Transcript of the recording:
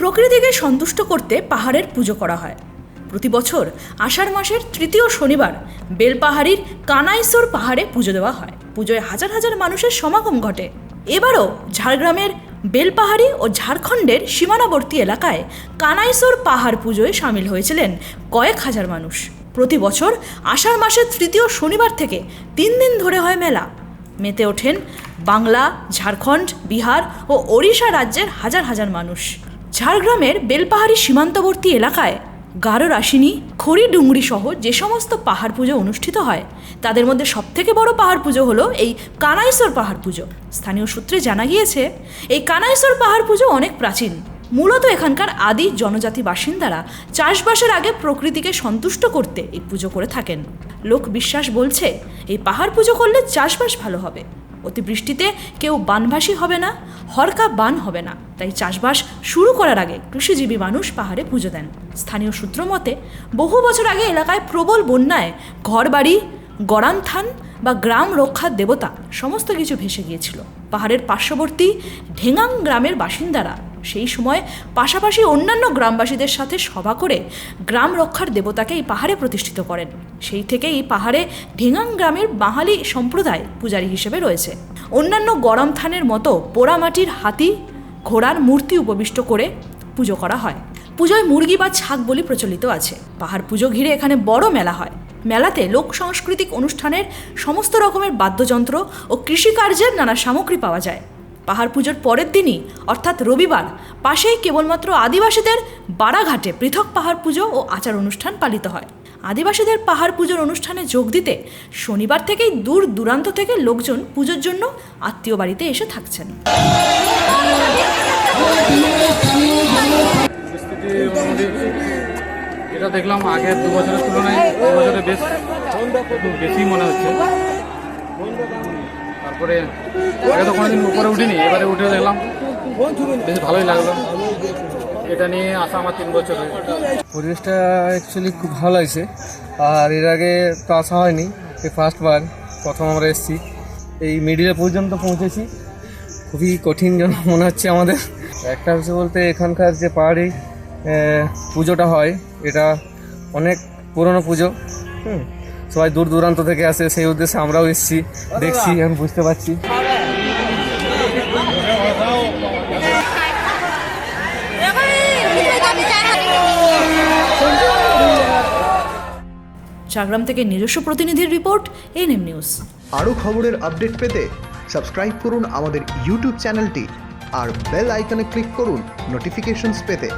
প্রকৃতিকে সন্তুষ্ট করতে পাহাড়ের পুজো করা হয়। প্রতি বছর আষাঢ় মাসের তৃতীয় শনিবার বেলপাহাড়ির কানাইসোর পাহাড়ে পুজো দেওয়া হয়। পুজোয় হাজার হাজার মানুষের সমাগম ঘটে। এবারও ঝাড়গ্রামের বেলপাহাড়ি ও ঝাড়খণ্ডের সীমানাবর্তী এলাকায় কানাইসোর পাহাড় পুজোয় সামিল হয়েছিলেন কয়েক হাজার মানুষ। প্রতি বছর আষাঢ় মাসের তৃতীয় শনিবার থেকে তিন দিন ধরে হয় মেলা। মেতে ওঠেন বাংলা, ঝাড়খণ্ড, বিহার ও ওড়িশা রাজ্যের হাজার হাজার মানুষ। ঝাড়গ্রামের বেলপাহাড়ি সীমান্তবর্তী এলাকায় গারো রাশিনী, খড়ি ডুংরি সহ যে সমস্ত পাহাড় পুজো অনুষ্ঠিত হয়, তাদের মধ্যে সবথেকে বড় পাহাড় পুজো হলো এই কানাইসর পাহাড় পুজো। স্থানীয় সূত্রে জানা গিয়েছে, এই কানাইসর পাহাড় পুজো অনেক প্রাচীন। মূলত এখানকার আদি জনজাতি বাসিন্দারা চাষবাসের আগে প্রকৃতিকে সন্তুষ্ট করতে এই পুজো করে থাকেন। লোক বিশ্বাস বলছে, এই পাহাড় পুজো করলে চাষবাস ভালো হবে। অতিবৃষ্টিতে কেউ বানভাসী হবে না হরকা বান হবে না। তাই চাষবাস শুরু করার আগে কৃষিজীবী মানুষ পাহাড়ে পুজো দেন। স্থানীয় সূত্র মতে, বহু বছর আগে এলাকায় প্রবল বন্যায় ঘরবাড়ি গড়ামথান বা গ্রাম রক্ষার দেবতা সমস্ত কিছু ভেসে গিয়েছিল। পাহাড়ের পার্শ্ববর্তী ঢেঙাং গ্রামের বাসিন্দারা সেই সময় পাশাপাশি অন্যান্য গ্রামবাসীদের সাথে সভা করে গ্রাম রক্ষার দেবতাকে এই পাহাড়ে প্রতিষ্ঠিত করেন। সেই থেকে এই পাহাড়ে ঢেঙ্গাং গ্রামের বাঙালি সম্প্রদায় পূজারী হিসেবে রয়েছে। অন্যান্য গরম থানের মতো পোড়ামাটির হাতি ঘোড়ার মূর্তি উপবিষ্ট করে পুজো করা হয়। পুজোয় মুরগি বা ছাগ বলি প্রচলিত আছে। পাহাড় পুজো ঘিরে এখানে বড় মেলা হয়। মেলাতে লোক সাংস্কৃতিক অনুষ্ঠানের সমস্ত রকমের বাদ্যযন্ত্র ও কৃষিকার্যের নানা সামগ্রী পাওয়া যায়। পাহাড় পুজোর পরের দিনই, অর্থাৎ রবিবার, পাশেই কেবলমাত্র আদিবাসীদের বাড়াঘাটে পৃথক পাহাড় পুজো ও আচার অনুষ্ঠান পালিত হয়। আদিবাসীদের পাহাড় পুজোর অনুষ্ঠানে যোগ দিতে শনিবার থেকেই দূর দূরান্ত থেকে লোকজন পুজোর জন্য আত্মীয় বাড়িতে এসে থাকছেন। এটা দেখলাম দু বছরের তুলনায় বেশি মনে হচ্ছে। তারপরে আগে তো কোনোদিন উপরে উঠিনি, এবারে উঠে দেখলাম বেশ ভালোই লাগল। এটা নিয়ে আসা আমার তিন বছর পরিবেশটা অ্যাকচুয়ালি খুব ভালো লাগছে। আর এর আগে তো আসা হয়নি, এই ফার্স্টবার প্রথম আমরা এসেছি। এই মিডিলে পর্যন্ত পৌঁছেছি। খুবই কঠিন জন মনে হচ্ছে আমাদের। একটা হচ্ছে বলতে, এখানকার যে পাহাড়ি পুজোটা হয়, এটা অনেক পুরনো পুজো। হুম। সবাই দূর দূরান্ত থেকে আসে সেই উদ্দেশ্যে আমরাও এসেছি। দেখছি আমি বুঝতে পারছি। ঝাড়গ্রাম থেকে নিজস্ব প্রতিনিধির রিপোর্ট এনএম নিউজ। আরও খবরের আপডেট পেতে সাবস্ক্রাইব করুন আমাদের ইউটিউব চ্যানেলটি আর বেল আইকনে ক্লিক করুন নোটিফিকেশনস পেতে।